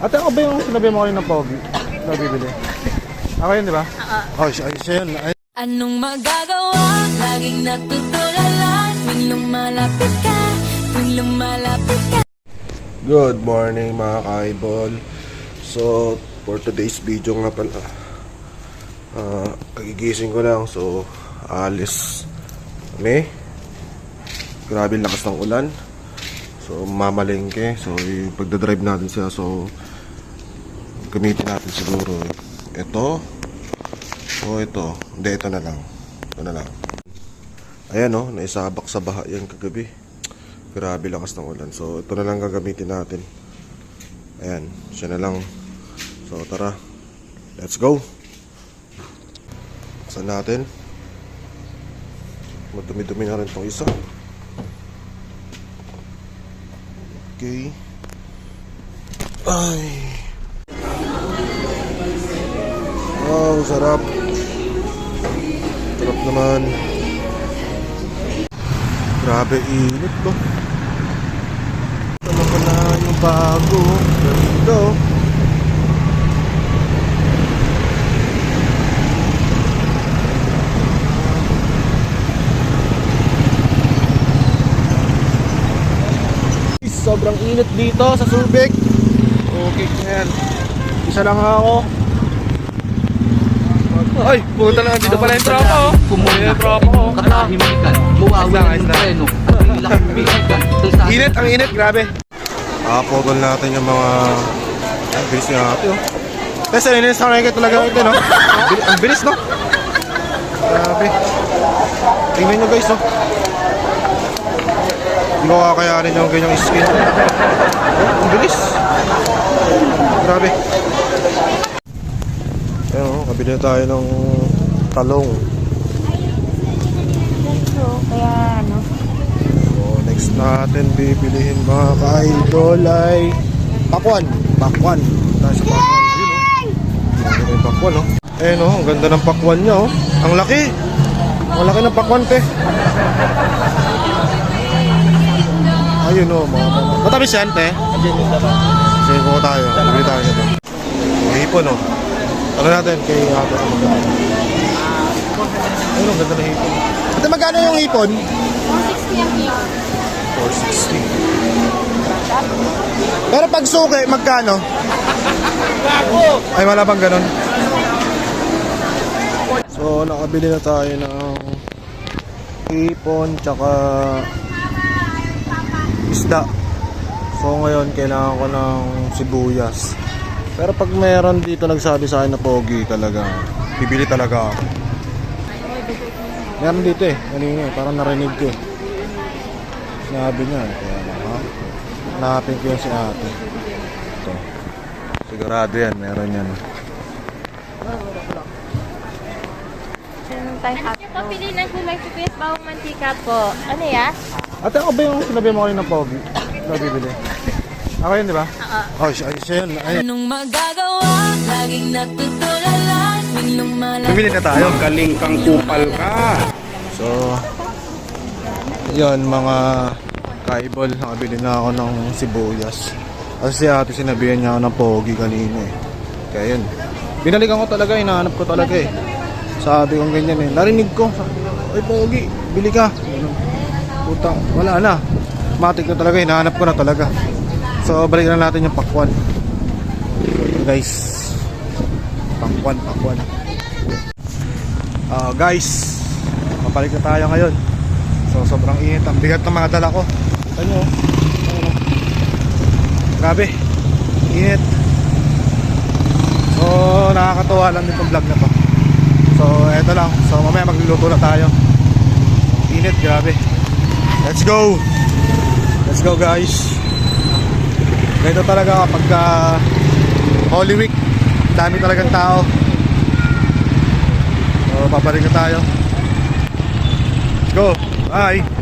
Ate, ako ba yung sinabi mo kayo ng pogi? Na bibili? Ako yun, di ba? Oo. Oh, siya, siya yun. Ay, Anong magagawa? Laging natutulala Tuwing lumalapit ka Tuwing lumalapit ka Good morning mga kaibol So, for today's video nga pala ah Kagigising ko lang So, alis kami Grabe lakas ng ulan So, mamalengke So, pagdadrive natin siya So, gamitin natin siguro Ito O ito Hindi, ito na lang Ito na lang Ayan o, naisabak sa baha yan kagabi Grabe lakas ng ulan. So, ito na lang gagamitin natin. Ayan, siya na lang. So, tara. Let's go. Saan natin? Madumi-dumi na rin itong isa. Okay. Ay. Wow, sarap. Sarap naman. Grabe init to. Ano pa na yung bago? Ganda oh. Sobrang init dito sa Subic. Okay yan. Isa lang ako. Ay, pumunta na dito pala yung tropa oh. Pumunta yung tropa oh. katahimikan, buwawi lang, ng lang. sa Init, ang init, grabe. Kakapogol natin yung mga... Ang bilis nga ate, oh. Kasi nilinis ako nakikita talaga ito, no? Ang bilis, no? Grabe. Tingnan nyo, guys, no? Hindi ko kakayanin yung ganyang skin. Oh, ang bilis. Grabe. Ayun, oh, kabili na tayo ng talong. So, kaya ano, So, next natin bibilihin mga ka-idol ay pakwan. Pakwan. Tayo sa pakwan. Yun, oh. Ganda yung pakwan, oh. Eh, no, ang ganda ng pakwan niya, oh. Ang laki. Ang laki ng pakwan, te. Ayun, oh, mga mga. Matamis yan, te. Sige, kuha tayo. Bibili tayo nito. Ang hipon, oh. Ano natin kay Ate ang magkano? Ang ganda ng hipon. Ate, magkano yung hipon? 460. Pero pag suki, magkano? Ay, wala bang ganun? So, nakabili na tayo ng ipon, tsaka isda. So, ngayon, kailangan ko ng sibuyas. Pero pag meron dito nagsabi sa akin na pogi talaga, bibili talaga ako. Meron dito eh, kanina eh, parang narinig ko eh. Sinabi niya eh, kaya lang ha. Hanapin ko yung si ate. Ito. Sigurado yan, meron yan. sino tayo hot Ito, pilinan ko may sibuyas bawang mantika po. Ano ya? Ate, ako ba yung sinabi mo kayo ng pogi? Na bibili? Ako yun, di ba? Oh, siya, siya yun. Ay, Anong magagawa? Laging natutulala Tuwing lumalapit bibili na tayo. Galing kang kupal ka. So, yun mga kaibol, nakabili na ako ng sibuyas. Kasi si ate sinabihan niya ako ng pogi kanina eh. Kaya yun. Binalikan ko talaga, hinahanap ko talaga eh. Sabi kong ganyan eh. Narinig ko, ay pogi, bili ka. Putang, wala na. Matik na talaga, hinahanap ko na talaga. So, balikan na natin yung pakwan. Guys. Pakwan, pakwan. Ah, guys, mabalik na tayo ngayon. So, sobrang init. Ang bigat ng mga dala ko. Ano? Ano? Grabe. Init. So, nakakatuwa lang itong vlog na to. So, eto lang. So, mamaya magluluto na tayo. Init, grabe. Let's go! Let's go, guys. Ganito talaga kapag ah, Holy Week. Dami talagang tao. So, na tayo. Let's go. Bye.